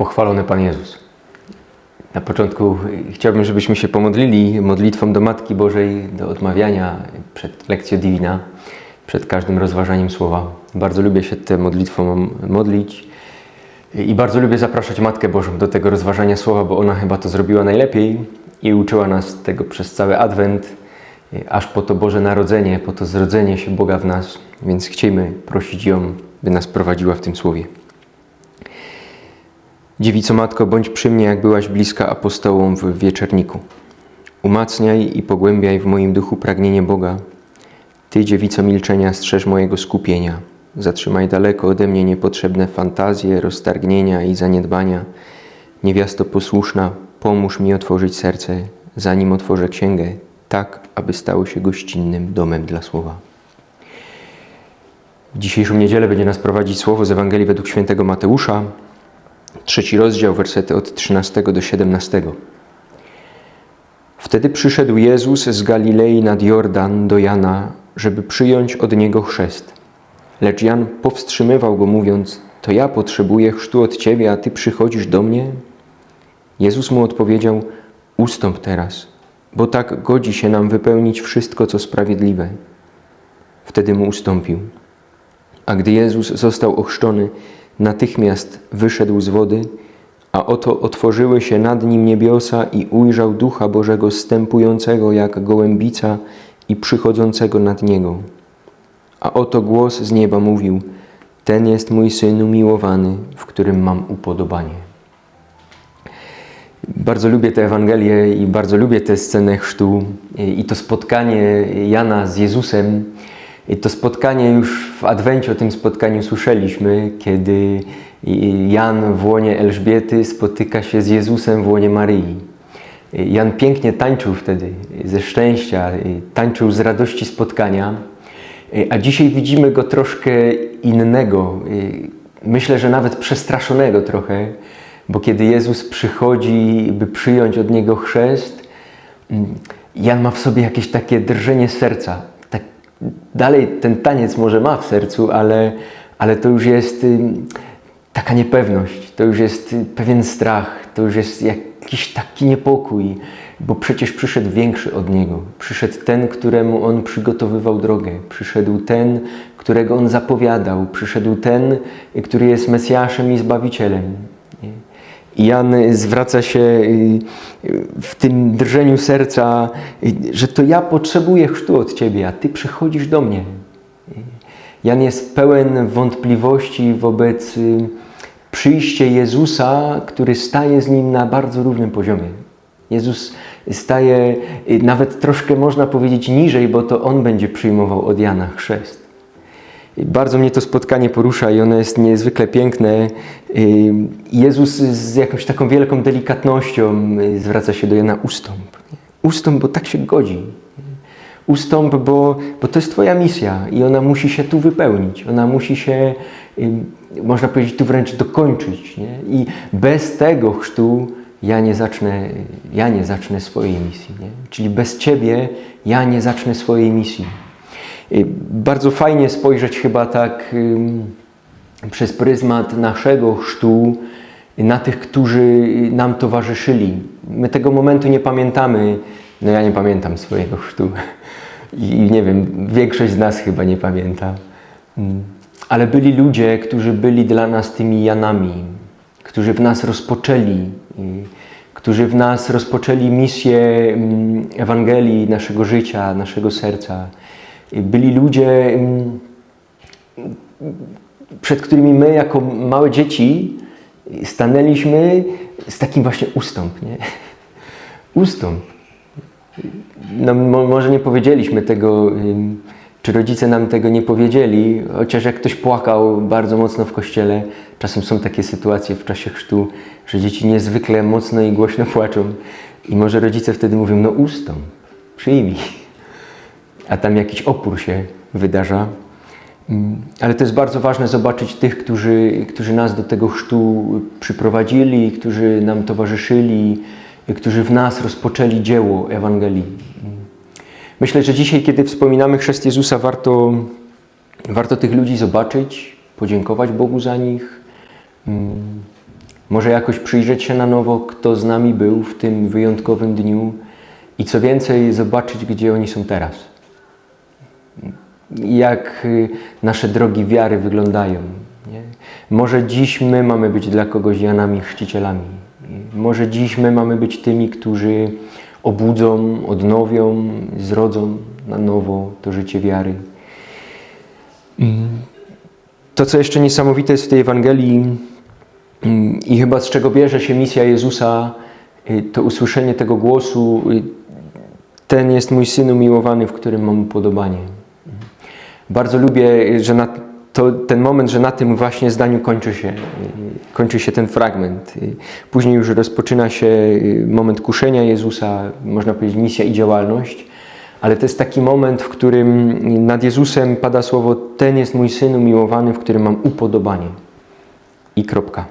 Pochwalony Pan Jezus. Na początku chciałbym, żebyśmy się pomodlili modlitwą do Matki Bożej, do odmawiania przed lekcją Divina, przed każdym rozważaniem słowa. Bardzo lubię się tę modlitwą modlić i bardzo lubię zapraszać Matkę Bożą do tego rozważania słowa, bo ona chyba to zrobiła najlepiej i uczyła nas tego przez cały Adwent, aż po to Boże Narodzenie, po to zrodzenie się Boga w nas. Więc chciejmy prosić ją, by nas prowadziła w tym słowie. Dziewico Matko, bądź przy mnie, jak byłaś bliska apostołom w wieczerniku. Umacniaj i pogłębiaj w moim duchu pragnienie Boga. Ty, dziewico milczenia, strzeż mojego skupienia. Zatrzymaj daleko ode mnie niepotrzebne fantazje, roztargnienia i zaniedbania. Niewiasto posłuszna, pomóż mi otworzyć serce, zanim otworzę księgę, tak, aby stało się gościnnym domem dla słowa. W dzisiejszą niedzielę będzie nas prowadzić słowo z Ewangelii według świętego Mateusza, trzeci rozdział, wersety od 13 do 17. Wtedy przyszedł Jezus z Galilei nad Jordan do Jana, żeby przyjąć od niego chrzest. Lecz Jan powstrzymywał go, mówiąc: To ja potrzebuję chrztu od ciebie, a ty przychodzisz do mnie? Jezus mu odpowiedział: Ustąp teraz, bo tak godzi się nam wypełnić wszystko, co sprawiedliwe. Wtedy mu ustąpił. A gdy Jezus został ochrzczony, natychmiast wyszedł z wody, a oto otworzyły się nad nim niebiosa i ujrzał Ducha Bożego stępującego jak gołębica i przychodzącego nad niego. A oto głos z nieba mówił: Ten jest mój syn umiłowany, w którym mam upodobanie. Bardzo lubię tę Ewangelię i bardzo lubię tę scenę chrztu i to spotkanie Jana z Jezusem. To spotkanie już w Adwencie o tym spotkaniu słyszeliśmy, kiedy Jan w łonie Elżbiety spotyka się z Jezusem w łonie Maryi. Jan pięknie tańczył wtedy ze szczęścia, tańczył z radości spotkania, a dzisiaj widzimy go troszkę innego, myślę, że nawet przestraszonego trochę, bo kiedy Jezus przychodzi, by przyjąć od niego chrzest, Jan ma w sobie jakieś takie drżenie serca. Dalej ten taniec może ma w sercu, ale, ale to już jest taka niepewność, to już jest pewien strach, to już jest jakiś taki niepokój, bo przecież przyszedł większy od niego. Przyszedł ten, któremu on przygotowywał drogę. Przyszedł ten, którego on zapowiadał. Przyszedł ten, który jest Mesjaszem i Zbawicielem. Jan zwraca się w tym drżeniu serca, że to ja potrzebuję chrztu od Ciebie, a Ty przychodzisz do mnie. Jan jest pełen wątpliwości wobec przyjścia Jezusa, który staje z nim na bardzo równym poziomie. Jezus staje nawet troszkę można powiedzieć niżej, bo to On będzie przyjmował od Jana chrzest. Bardzo mnie to spotkanie porusza i ono jest niezwykle piękne. Jezus z jakąś taką wielką delikatnością zwraca się do Jana ustąp. Ustąp, bo tak się godzi. Ustąp, bo, bo to jest Twoja misja i ona musi się tu wypełnić. Ona musi się, można powiedzieć, tu wręcz dokończyć. Nie? I bez tego chrztu ja nie zacznę, ja nie zacznę swojej misji. Nie? Czyli bez Ciebie ja nie zacznę swojej misji. Bardzo fajnie spojrzeć chyba tak przez pryzmat naszego chrztu na tych, którzy nam towarzyszyli. My tego momentu nie pamiętamy. No ja nie pamiętam swojego chrztu. I nie wiem, większość z nas chyba nie pamięta. Ale byli ludzie, którzy byli dla nas tymi Janami, którzy w nas rozpoczęli, którzy w nas rozpoczęli misję Ewangelii naszego życia, naszego serca. Byli ludzie, przed którymi my, jako małe dzieci, stanęliśmy z takim właśnie ustąp. Nie? Ustąp. No, może nie powiedzieliśmy tego, czy rodzice nam tego nie powiedzieli, chociaż jak ktoś płakał bardzo mocno w kościele, czasem są takie sytuacje w czasie chrztu, że dzieci niezwykle mocno i głośno płaczą i może rodzice wtedy mówią, no ustąp, przyjmij a tam jakiś opór się wydarza. Ale to jest bardzo ważne zobaczyć tych, którzy, którzy nas do tego chrztu przyprowadzili, którzy nam towarzyszyli, którzy w nas rozpoczęli dzieło Ewangelii. Myślę, że dzisiaj, kiedy wspominamy chrzest Jezusa, warto, warto tych ludzi zobaczyć, podziękować Bogu za nich, Może jakoś przyjrzeć się na nowo, kto z nami był w tym wyjątkowym dniu i co więcej, zobaczyć, gdzie oni są teraz. Jak y, nasze drogi wiary wyglądają. Nie? Może dziś my mamy być dla kogoś Janami Chrzcicielami. Może dziś my mamy być tymi, którzy obudzą, odnowią, zrodzą na nowo to życie wiary. To, co jeszcze niesamowite jest w tej Ewangelii mm, i chyba z czego bierze się misja Jezusa, y, to usłyszenie tego głosu, y, ten jest mój Syn umiłowany, w którym mam upodobanie. Bardzo lubię, że na to, ten moment, że na tym właśnie zdaniu kończy się, y, kończy się ten fragment. Y, Później już rozpoczyna się y, moment kuszenia Jezusa, można powiedzieć misja i działalność, ale to jest taki moment, w którym nad Jezusem pada słowo ten jest mój Syn umiłowany, w którym mam upodobanie. I kropka.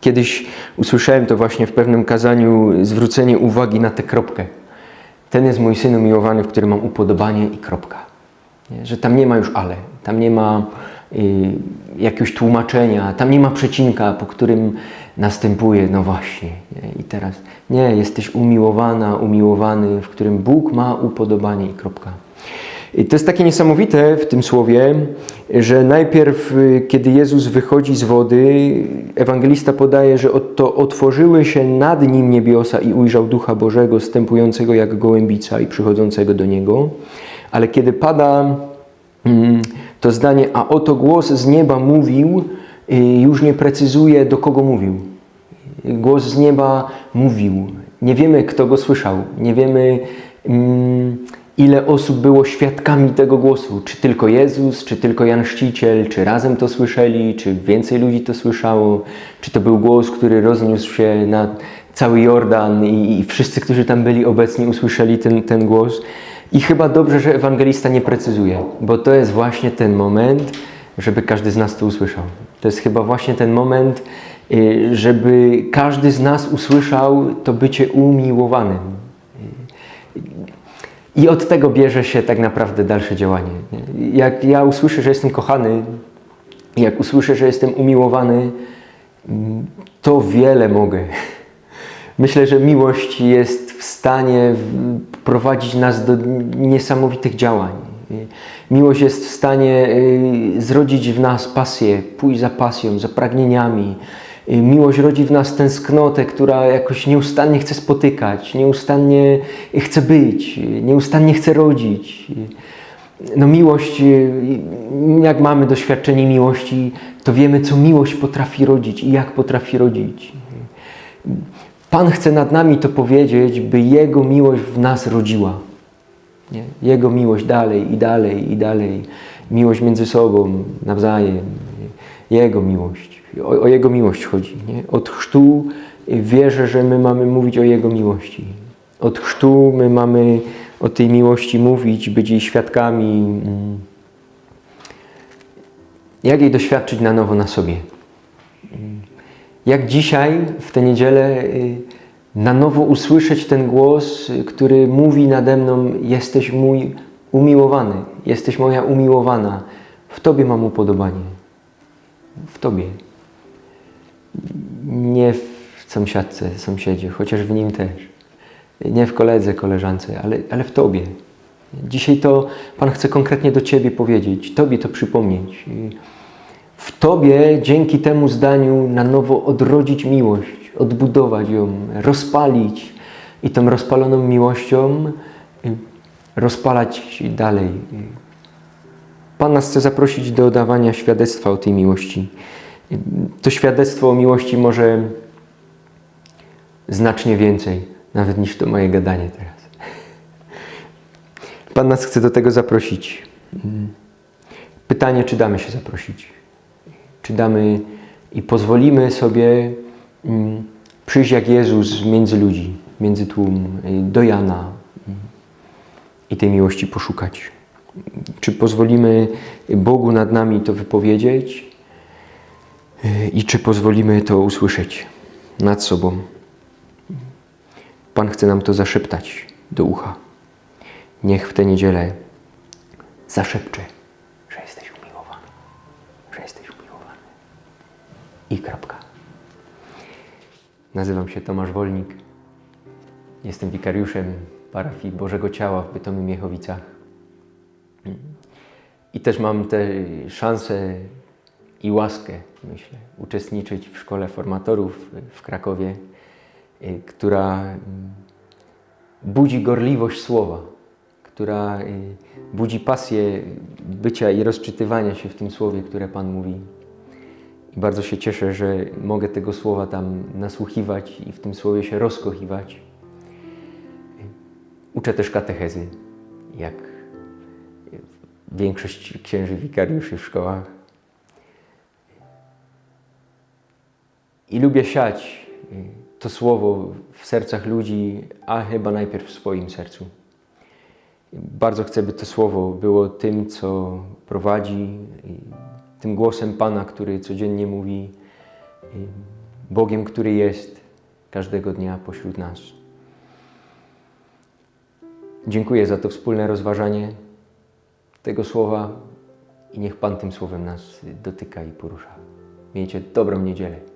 Kiedyś usłyszałem to właśnie w pewnym kazaniu, zwrócenie uwagi na tę kropkę. Ten jest mój Syn umiłowany, w którym mam upodobanie i kropka. Nie? Że tam nie ma już ale, tam nie ma y, jakiegoś tłumaczenia, tam nie ma przecinka, po którym następuje, no właśnie. Nie? I teraz, nie, jesteś umiłowana, umiłowany, w którym Bóg ma upodobanie i kropka. I to jest takie niesamowite w tym słowie, że najpierw, y, kiedy Jezus wychodzi z wody, ewangelista podaje, że oto otworzyły się nad nim niebiosa i ujrzał Ducha Bożego, stępującego jak gołębica i przychodzącego do niego. Ale kiedy pada mm, to zdanie, a oto głos z nieba mówił, y, już nie precyzuje, do kogo mówił. Głos z nieba mówił. Nie wiemy, kto go słyszał. Nie wiemy, mm, ile osób było świadkami tego głosu. Czy tylko Jezus, czy tylko Jan Chrzciciel, czy razem to słyszeli, czy więcej ludzi to słyszało. Czy to był głos, który rozniósł się na cały Jordan i, i wszyscy, którzy tam byli obecni, usłyszeli ten, ten głos. I chyba dobrze, że ewangelista nie precyzuje, bo to jest właśnie ten moment, żeby każdy z nas to usłyszał. To jest chyba właśnie ten moment, y, żeby każdy z nas usłyszał to bycie umiłowanym. I od tego bierze się tak naprawdę dalsze działanie. Jak ja usłyszę, że jestem kochany, jak usłyszę, że jestem umiłowany, to wiele mogę. Myślę, że miłość jest stanie prowadzić nas do niesamowitych działań. Miłość jest w stanie y, zrodzić w nas pasję, pójść za pasją, za pragnieniami. Y, Miłość rodzi w nas tęsknotę, która jakoś nieustannie chce spotykać, nieustannie chce być, nieustannie chce rodzić. No miłość, y, jak mamy doświadczenie miłości, to wiemy, co miłość potrafi rodzić i jak potrafi rodzić. Pan chce nad nami to powiedzieć, by Jego miłość w nas rodziła. Nie? Jego miłość dalej i dalej i dalej. Miłość między sobą, nawzajem. Jego miłość. O, o Jego miłość chodzi. Nie? Od chrztu wierzę, że my mamy mówić o Jego miłości. Od chrztu my mamy o tej miłości mówić, być jej świadkami. Jak jej doświadczyć na nowo na sobie? Jak dzisiaj, w tę niedzielę, y, na nowo usłyszeć ten głos, y, który mówi nade mną: Jesteś mój umiłowany, jesteś moja umiłowana, w Tobie mam upodobanie. W Tobie. Nie w sąsiadce, sąsiedzie, chociaż w nim też. Nie w koledze, koleżance, ale, ale w Tobie. Dzisiaj to Pan chce konkretnie do Ciebie powiedzieć, Tobie to przypomnieć. W Tobie dzięki temu zdaniu na nowo odrodzić miłość, odbudować ją, rozpalić i tą rozpaloną miłością rozpalać dalej. Pan nas chce zaprosić do dawania świadectwa o tej miłości. To świadectwo o miłości może znacznie więcej, nawet niż to moje gadanie teraz. Pan nas chce do tego zaprosić. Pytanie, czy damy się zaprosić? Czy damy i pozwolimy sobie mm, przyjść jak Jezus między ludzi, między tłum, y, do Jana mm, i tej miłości poszukać? Czy pozwolimy Bogu nad nami to wypowiedzieć y, i czy pozwolimy to usłyszeć nad sobą? Pan chce nam to zaszeptać do ucha. Niech w tę niedzielę zaszepcze, kropka. Nazywam się Tomasz Wolnik. Jestem wikariuszem parafii Bożego Ciała w Bytomiu Miechowicach. I też mam tę szansę i łaskę, myślę, uczestniczyć w szkole formatorów w Krakowie, y, która mm, budzi gorliwość słowa, która y, budzi pasję bycia i rozczytywania się w tym słowie, które Pan mówi. Bardzo się cieszę, że mogę tego słowa tam nasłuchiwać i w tym słowie się rozkochiwać. Uczę też katechezy, jak większość księży wikariuszy w szkołach. I lubię siać y, to słowo w sercach ludzi, a chyba najpierw w swoim sercu. Bardzo chcę, by to słowo było tym, co prowadzi, y, tym głosem Pana, który codziennie mówi, y, Bogiem, który jest każdego dnia pośród nas. Dziękuję za to wspólne rozważanie tego słowa i niech Pan tym słowem nas dotyka i porusza. Miejcie dobrą niedzielę.